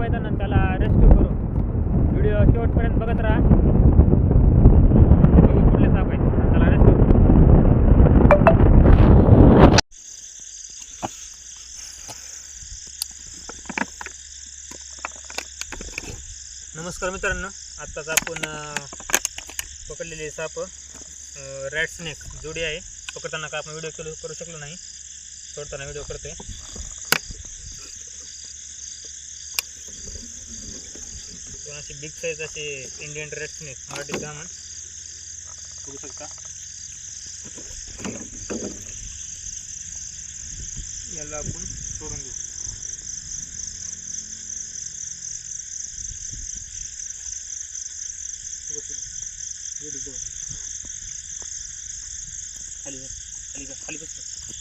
पाहिजे साप ना त्याला रेस्क्यू करू व्हिडिओ शेवटपर्यंत बघत राहा. कुठले साप आहेत? त्याला रेस्क्यू करू नमस्कार मित्रांनो. आत्ताच आपण पकडलेली पकडलेले साप रॅड स्नेक जोडी आहे. पकडताना का आपण व्हिडिओ करू करू शकलो नाही. सोडताना व्हिडिओ करतोय. दोन असे बिग साईज असे इंडियन रेड स्नेक मराठी ब्राह्मण बघू शकता. याला आपण सोडून देऊ. खाली खाली जा. खाली बसतो